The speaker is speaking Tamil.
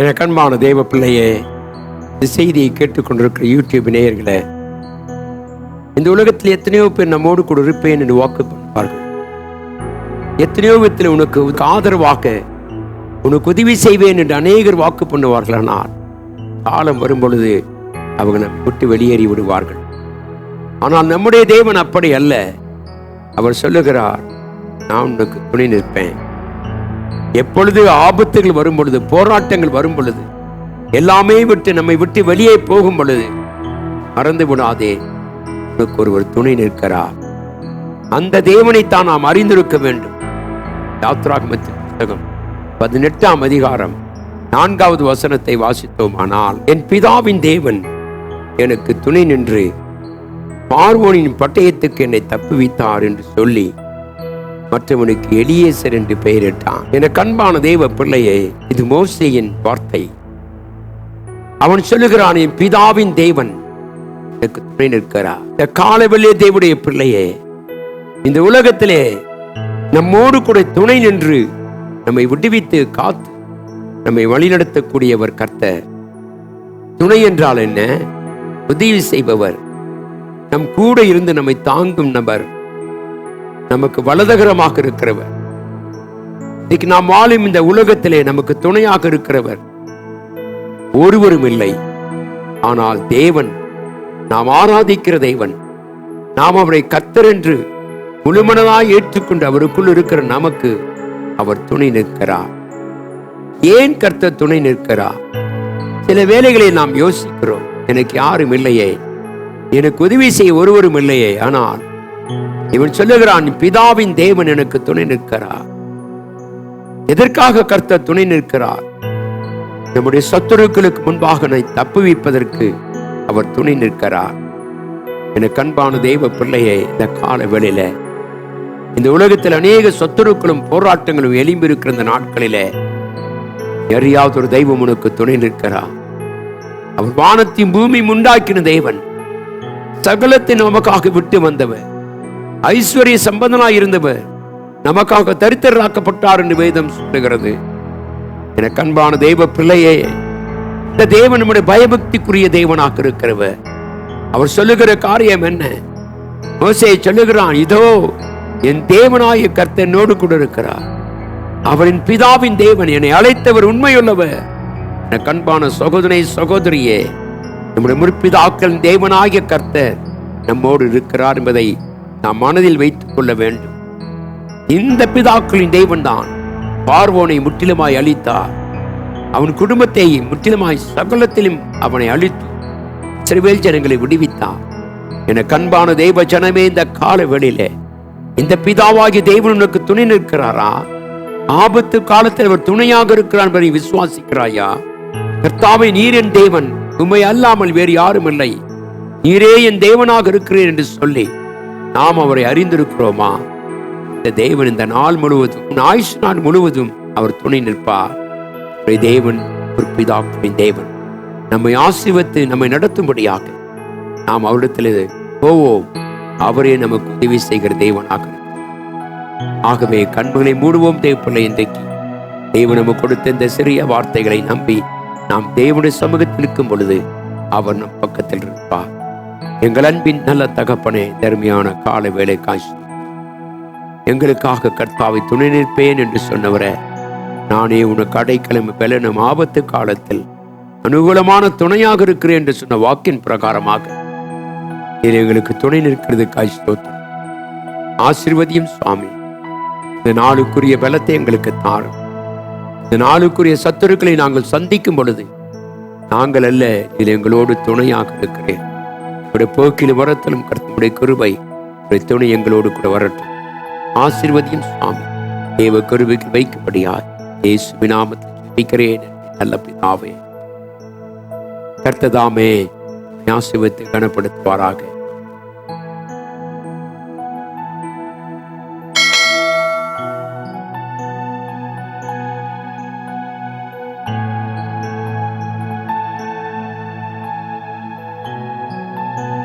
என கண்மான தெய்வ பிள்ளையே இந்த செய்தியை கேட்டுக்கொண்டிருக்கிற யூடியூப் நேயர்களே இந்த உலகத்தில் எத்தனையோ பேர் நம்மோடு கூட இருப்பேன் என்று வாக்கு பண்ணுவார்கள் எத்தனையோ விதத்தில் உனக்கு ஆதரவாக உனக்கு உதவி செய்வேன் என்று அநேகர் வாக்கு பண்ணுவார்கள். ஆனால் காலம் வரும் பொழுது அவங்க விட்டு வெளியேறி விடுவார்கள். ஆனால் நம்முடைய தேவன் அப்படி அல்ல. அவர் சொல்லுகிறார் நான் உனக்கு துணை நிற்பேன். எப்பொழுது ஆபத்துகள் வரும் பொழுது போராட்டங்கள் வரும் பொழுது எல்லாமே விட்டு நம்மை விட்டு வெளியே போகும் பொழுது மறந்து விடாதே. உனக்கு ஒருவர் துணை நிற்கிறார் அந்த தேவனைத்தான் நாம் அறிந்திருக்க வேண்டும். யாத்ராகமத்தின் புத்தகம் பதினெட்டாம் அதிகாரம் நான்காவது வசனத்தை வாசித்தோமானால் என் பிதாவின் தேவன் எனக்கு துணை நின்று பார்வோனின் பட்டயத்துக்கு என்னை தப்புவித்தார் என்று சொல்லி மற்றவனுக்கு எலியேசர் என்று பெயரிட்டான். என கண்பான தேவ பிள்ளையே இது மோசையின் வார்த்தை. அவன் சொல்லுகிறான் என் பிதாவின் தேவன் எனக்கு துணை நிற்கிறார். இந்த காலவெளியே தேவடைய பிள்ளையே இந்த உலகத்திலே நம்மோடு கூட துணை நின்று நம்மை விடுவித்து காத்து நம்மை வழிநடத்தக்கூடியவர் கர்த்த துணை என்றால் என்ன? உதவி செய்பவர். நம் கூட இருந்து நம்மை தாங்கும் நபர். நமக்கு வலதகரமாக இருக்கிறவர். இன்னைக்கு நாம் வாழும் இந்த உலகத்திலே நமக்கு துணையாக இருக்கிறவர். ஒருவரும் இல்லை. ஆனால் தேவன் நாம் ஆராதிக்கிற தேவன் நாம் அவரை கத்தர் என்று முழுமனதாய் ஏற்றுக்கொண்டு அவருக்குள் இருக்கிற நமக்கு அவர் துணை நிற்கிறார். ஏன் கர்த்தர் துணை நிற்கிறார்? சில வேலைகளை நாம் யோசிக்கிறோம். எனக்கு யாரும் இல்லையே. எனக்கு உதவி செய்ய ஒருவரும் இல்லையே. ஆனால் இவன் சொல்லுகிறான் பிதாவின் தேவன் எனக்கு துணை நிற்கிறார். எதற்காக கர்த்த துணை நிற்கிறார்? நம்முடைய சத்துருக்களுக்கு முன்பாக நான் தப்புவிப்பதற்கு அவர் துணை நிற்கிறார். எனக்கு அன்பான தெய்வ பிள்ளையை இந்த கால வேளையில இந்த உலகத்தில் அநேக சொத்துருக்களும் போராட்டங்களும் எலும்பி இருக்கிற இந்த நாட்களிலே எறியாவது ஒரு தெய்வம் உனக்கு துணை நிற்கிறார். அவர் வானத்தையும் பூமி உண்டாக்கின தெய்வன் சகலத்தை நமக்காக விட்டு வந்தவர். ஐஸ்வர்ய சம்பந்தனாய் இருந்தவர் நமக்காக தரித்திரராக்கப்பட்டார் என்று வேதம் சொல்லுகிறது. எனக்கு அன்பான தெய்வ பிள்ளையே இந்த தேவன் நம்முடைய பயபக்திக்குரிய தேவனாக இருக்கிறவர். அவர் சொல்லுகிற காரியம் என்ன? மோசே சொல்லுகிறான் இதோ என் தேவனாய கர்த்தனோடு கூட இருக்கிறார். அவரின் பிதாவின் தேவன் என்னை அழைத்தவர் உண்மையுள்ளவர். என கண்பான சகோதரி சகோதரியே நம்முடைய முற்பிதாக்களின் தேவனாகிய கர்த்தர் நம்மோடு இருக்கிறார் என்பதை நாம் மனதில் வைத்துக் கொள்ள வேண்டும். இந்த பிதாக்களின் தெய்வன் தான் பார்வோனை முற்றிலுமாய் அழித்தார். அவன் குடும்பத்தை முற்றிலுமாய் சகலத்திலும் அவனை அழித்து சிறுவேல் ஜனங்களை விடுவித்தார். என கண்பான தெய்வ ஜனமே இந்த கால வெளியிலே இந்த பிதாவாகி தெய்வன் உனக்கு துணை நிற்கிறாரா? ஆபத்து காலத்தில் அவர் துணையாக இருக்கிறான் என்பதை விசுவாசிக்கிறாயா? கர்த்தாவை நீர் என் தேவன் உண்மை அல்லாமல் வேறு யாரும் இல்லை நீரே என் தேவனாக இருக்கிறேன் என்று சொல்லி நாம் அவரை அறிந்திருக்கிறோமா? இந்த தேவன் இந்த நாள் முழுவதும் ஆயுஷ் நாள் முழுவதும் அவர் துணை நிற்பார். தேவன் ஒரு பிதாக்களின் தேவன். நம்மை ஆசிர்வத்து நம்மை நடத்தும்படியாக நாம் அவரிடத்தில் போவோம். அவரே நமக்கு உதவி செய்கிற தேவனாக ஆகவே கண்களை மூடுவோம் தேவப்பிள்ளை இன்றைக்கு. தேவன் நமக்கு கொடுத்த இந்த சிறிய வார்த்தைகளை நம்பி நாம் தேவனுடைய சமூகத்தில் நிற்கும் பொழுது அவர் நம் பக்கத்தில் இருப்பார். எங்கள் அன்பின் நல்ல தகப்பனே தருமையான கால வேலை காய்ச்சி எங்களுக்காக கர்த்தாவை துணை நிற்பேன் என்று சொன்னவரே நானே உனக்கு அடைக்கலம் பெலனும் ஆபத்து காலத்தில் அனுகூலமான துணையாக இருக்கிறேன் என்று சொன்ன வாக்கின் பிரகாரமாக. நீர் எங்களுக்கு துணை நிற்கிறது காய் ஸ்தோத்திரம். ஆசிர்வதியும் சுவாமி. இந்த நாளுக்குரிய பலத்தை எங்களுக்கு தாரும். இந்த நாளுக்குரிய சத்துருக்களை நாங்கள் சந்திக்கும் பொழுது நாங்கள் அல்ல இது எங்களோடு துணையாக இருக்கிறேன். உடைய போக்கிலும் வரத்திலும் கருத்துடைய கருவை துணை எங்களோடு கூட வரட்டும். ஆசிர்வதியும் சுவாமி. தேவ கருவிக்கு வைக்கும்படியாய் இயேசு விநாமத்தில் ஜெபிக்கிறேன் நல்ல பிதாவே. கர்த்ததாமே ஆசிர்வத்தை கனப்படுத்துவாராக.